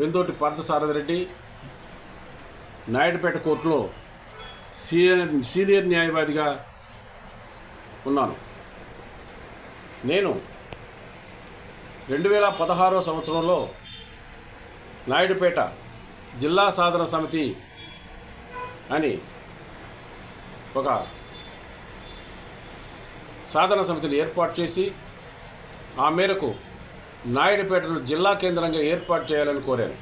వెందోటి పార్థసారథిరెడ్డి నాయుడుపేట కోర్టులో senior senior న్యాయవాదిగా ఉన్నాను. నేను రెండు వేల పదహారో సంవత్సరంలో నాయుడుపేట జిల్లా సాధన సమితి అని ఒక సాధన సమితిని ఏర్పాటు చేసి ఆ మేరకు నాయుడుపేటను జిల్లా కేంద్రంగా ఏర్పాటు చేయాలని కోరాను.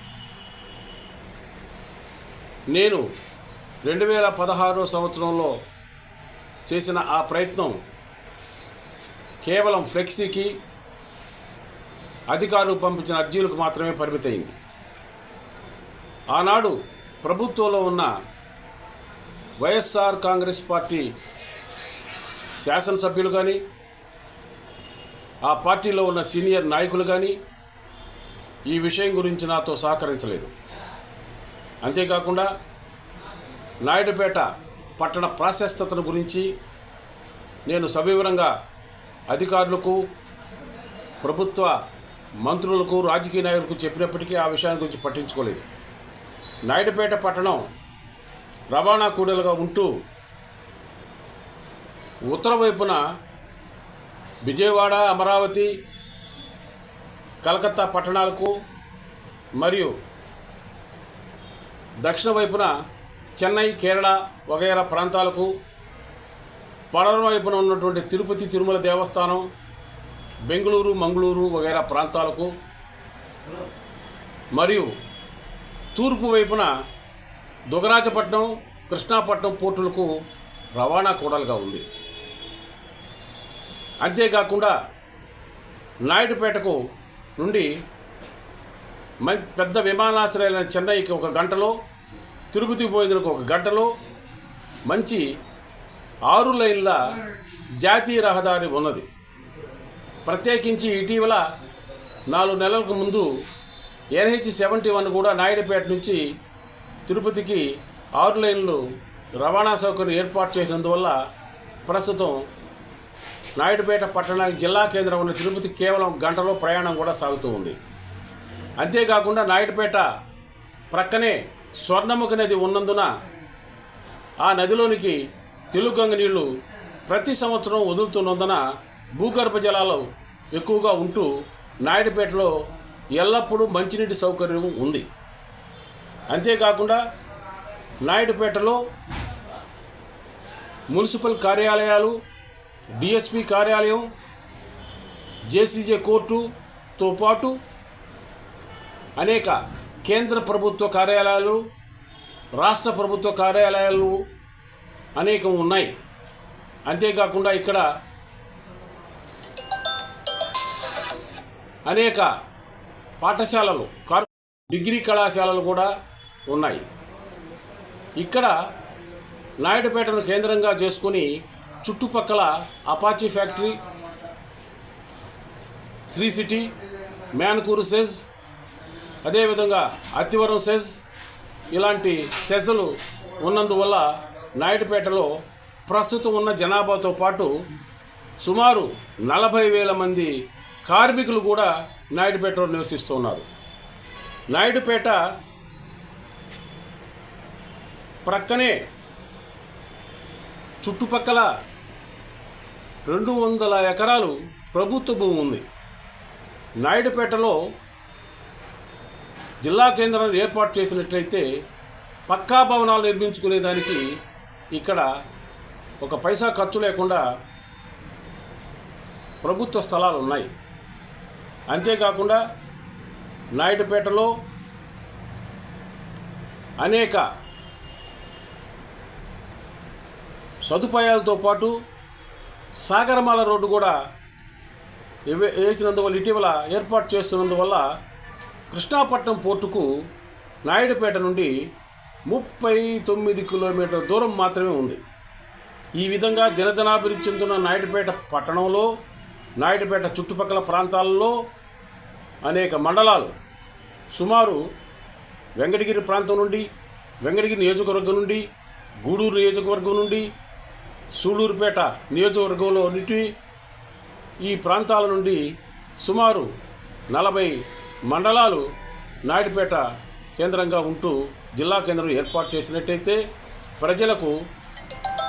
నేను రెండు వేల పదహారో సంవత్సరంలో చేసిన ఆ ప్రయత్నం కేవలం ఫ్లెక్సీకి అధికారులు పంపించిన అర్జీలకు మాత్రమే పరిమితయింది. ఆనాడు ప్రభుత్వంలో ఉన్న వైఎస్ఆర్ కాంగ్రెస్ పార్టీ శాసనసభ్యులు కానీ ఆ పార్టీలో ఉన్న సీనియర్ నాయకులు కానీ ఈ విషయం గురించి నాతో సహకరించలేదు. అంతేకాకుండా నాయుడుపేట పట్టణ ప్రాశస్తతను గురించి నేను సవివరంగా అధికారులకు ప్రభుత్వ మంత్రులకు రాజకీయ నాయకులకు చెప్పినప్పటికీ ఆ విషయాన్ని గురించి పట్టించుకోలేదు. నాయుడుపేట పట్టణం రవాణా కూడలుగా ఉంటూ ఉత్తర వైపున విజయవాడ అమరావతి కలకత్తా పట్టణాలకు మరియు దక్షిణ వైపున చెన్నై కేరళ వగైరా ప్రాంతాలకు పడమర వైపున ఉన్నటువంటి తిరుపతి తిరుమల దేవస్థానం బెంగళూరు మంగళూరు వగైరా ప్రాంతాలకు మరియు తూర్పు వైపున దుగరాజపట్నం కృష్ణాపట్నం పోర్టులకు రవాణా కూడలుగా ఉంది. అంతేకాకుండా నాయుడుపేటకు నుండి మ- పెద్ద విమానాశ్రయాలైన చెన్నైకి ఒక గంటలో తిరుపతి పోయేందుకు ఒక గంటలో మంచి ఆరు లైన్ల జాతీయ రహదారి ఉన్నది. ప్రత్యేకించి ఇటీవల నాలుగు నెలలకు ముందు ఎన్హెచ్ సెవెంటీ వన్ కూడా నాయుడుపేట నుంచి తిరుపతికి ఆరు లైన్లు రవాణా సౌకర్యం ఏర్పాటు చేసినందువల్ల ప్రస్తుతం నాయుడుపేట పట్టణానికి జిల్లా కేంద్రం ఉన్న తిరుపతి కేవలం గంటలో ప్రయాణం కూడా సాగుతూ ఉంది. అంతేకాకుండా నాయుడుపేట ప్రక్కనే స్వర్ణముఖి నది ఉన్నందున ఆ నదిలోనికి తెలుగంగ నీళ్ళు ప్రతి సంవత్సరం వదులుతున్నందున భూగర్భ జలాలు ఎక్కువగా ఉంటూ నాయుడుపేటలో ఎల్లప్పుడూ మంచినీటి సౌకర్యం ఉంది. అంతేకాకుండా నాయుడుపేటలో మున్సిపల్ కార్యాలయాలు డిఎస్పి కార్యాలయం జేసీజే కోర్టుతో పాటు అనేక కేంద్ర ప్రభుత్వ కార్యాలయాలు రాష్ట్ర ప్రభుత్వ కార్యాలయాలు అనేకం ఉన్నాయి. అంతేకాకుండా ఇక్కడ అనేక పాఠశాలలు కార్ డిగ్రీ కళాశాలలు కూడా ఉన్నాయి. ఇక్కడ నాయుడుపేటను కేంద్రంగా చేసుకుని చుట్టుపక్కల అపాచీ ఫ్యాక్టరీ శ్రీ సిటీ మ్యాన్కూరు సెజ్ అదేవిధంగా అత్తివరం సెజ్ ఇలాంటి సెజ్లు ఉన్నందువల్ల నాయుడుపేటలో ప్రస్తుతం ఉన్న జనాభాతో పాటు సుమారు నలభై వేల మంది కార్మికులు కూడా నాయుడుపేటలో నివసిస్తున్నారు. నాయుడుపేట ప్రక్కనే చుట్టుపక్కల రెండు వందల ఎకరాలు ప్రభుత్వ భూమి ఉంది. నాయుడుపేటలో జిల్లా కేంద్రాన్ని ఏర్పాటు చేసినట్లయితే పక్కా భవనాలు నిర్మించుకునే దానికి ఇక్కడ ఒక పైసా ఖర్చు లేకుండా ప్రభుత్వ స్థలాలు ఉన్నాయి. అంతేకాకుండా నాయుడుపేటలో అనేక సదుపాయాలతో పాటు సాగరమాల రోడ్డు కూడా వేసినందువల్ల ఇటీవల ఏర్పాటు చేస్తున్నందువల్ల కృష్ణాపట్నం పోర్టుకు నాయుడుపేట నుండి ముప్పై తొమ్మిది కిలోమీటర్ల దూరం మాత్రమే ఉంది. ఈ విధంగా దినదినాభివృద్ధి చెందుతున్న నాయుడుపేట పట్టణంలో నాయుడుపేట చుట్టుపక్కల ప్రాంతాల్లో అనేక మండలాలు సుమారు వెంకటగిరి ప్రాంతం నుండి వెంకటగిరి నియోజకవర్గం నుండి గూడూరు నియోజకవర్గం నుండి సూళూరుపేట నియోజకవర్గంలోని ఈ ప్రాంతాల నుండి సుమారు నలభై మండలాలు నాయుడుపేట కేంద్రంగా ఉంటూ జిల్లా కేంద్రం ఏర్పాటు చేసినట్టయితే ప్రజలకు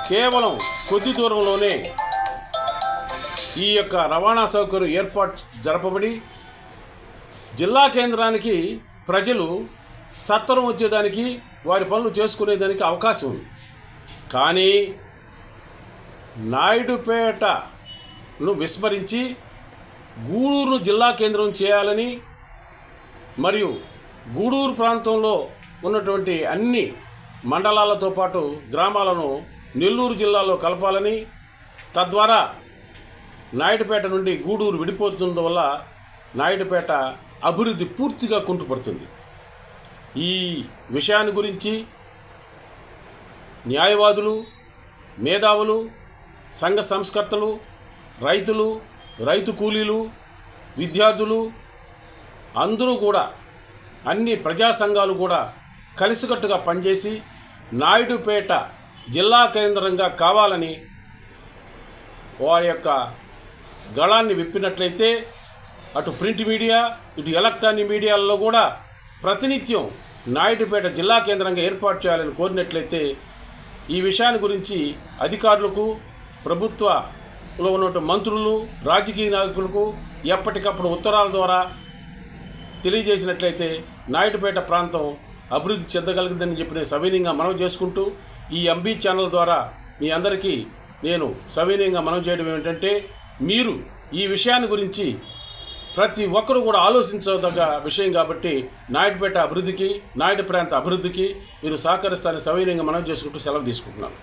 కేవలం కొద్ది దూరంలోనే ఈ యొక్క రవాణా సౌకర్యం ఏర్పాటు జరపబడి జిల్లా కేంద్రానికి ప్రజలు సత్వరం వచ్చేదానికి వారి పనులు చేసుకునేదానికి అవకాశం ఉంది. కానీ నాయుడుపేటను విస్మరించి గూడూరును జిల్లా కేంద్రం చేయాలని మరియు గూడూరు ప్రాంతంలో ఉన్నటువంటి అన్ని మండలాలతో పాటు గ్రామాలను నెల్లూరు జిల్లాలో కలపాలని తద్వారా నాయుడుపేట నుండి గూడూరు విడిపోతున్నందు వల్ల నాయుడుపేట అభివృద్ధి పూర్తిగా కుంటుపడుతుంది. ఈ విషయాన్ని గురించి న్యాయవాదులు మేధావులు సంఘ సంస్కర్తలు రైతులు రైతు కూలీలు విద్యార్థులు అందరూ కూడా అన్ని ప్రజా సంఘాలు కూడా కలిసికట్టుగా పనిచేసి నాయుడుపేట జిల్లా కేంద్రంగా కావాలని వారి యొక్క గళాన్ని విప్పినట్లయితే అటు ప్రింట్ మీడియా ఇటు ఎలక్ట్రానిక్ మీడియాల్లో కూడా ప్రతినిత్యం నాయుడుపేట జిల్లా కేంద్రంగా ఏర్పాటు చేయాలని కోరినట్లయితే ఈ విషయాన్ని గురించి అధికారులకు ప్రభుత్వలో ఉన్నటువంటి మంత్రులు రాజకీయ నాయకులకు ఎప్పటికప్పుడు ఉత్తరాల ద్వారా తెలియజేసినట్లయితే నాయుడుపేట ప్రాంతం అభివృద్ధి చెందగలిగిందని చెప్పి నేను సవినీయంగా మనవి చేసుకుంటూ ఈ ఎంబీ ఛానల్ ద్వారా మీ అందరికీ నేను సవినీయంగా మనవి చేయడం ఏమిటంటే మీరు ఈ విషయాన్ని గురించి ప్రతి ఒక్కరూ కూడా ఆలోచించదగ్గ విషయం కాబట్టి నాయుడుపేట అభివృద్ధికి నాయుడు ప్రాంత అభివృద్ధికి మీరు సహకరిస్తారని సవినీయంగా మనవి చేసుకుంటూ సెలవు తీసుకుంటున్నాను.